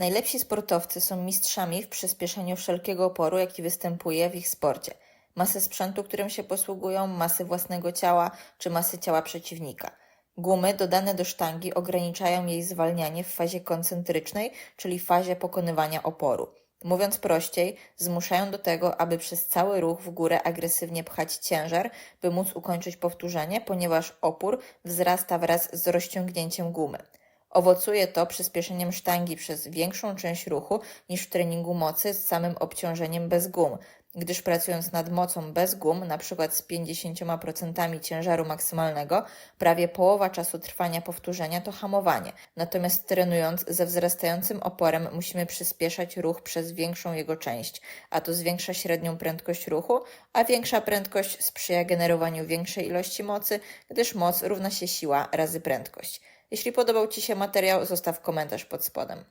Najlepsi sportowcy są mistrzami w przyspieszeniu wszelkiego oporu, jaki występuje w ich sporcie. Masy sprzętu, którym się posługują, masy własnego ciała czy masy ciała przeciwnika. Gumy dodane do sztangi ograniczają jej zwalnianie w fazie koncentrycznej, czyli fazie pokonywania oporu. Mówiąc prościej, zmuszają do tego, aby przez cały ruch w górę agresywnie pchać ciężar, by móc ukończyć powtórzenie, ponieważ opór wzrasta wraz z rozciągnięciem gumy. Owocuje to przyspieszeniem sztangi przez większą część ruchu niż w treningu mocy z samym obciążeniem bez gum, gdyż pracując nad mocą bez gum, np. z 50% ciężaru maksymalnego, prawie połowa czasu trwania powtórzenia to hamowanie, natomiast trenując ze wzrastającym oporem musimy przyspieszać ruch przez większą jego część, a to zwiększa średnią prędkość ruchu, a większa prędkość sprzyja generowaniu większej ilości mocy, gdyż moc równa się siła razy prędkość. Jeśli podobał Ci się materiał, zostaw komentarz pod spodem.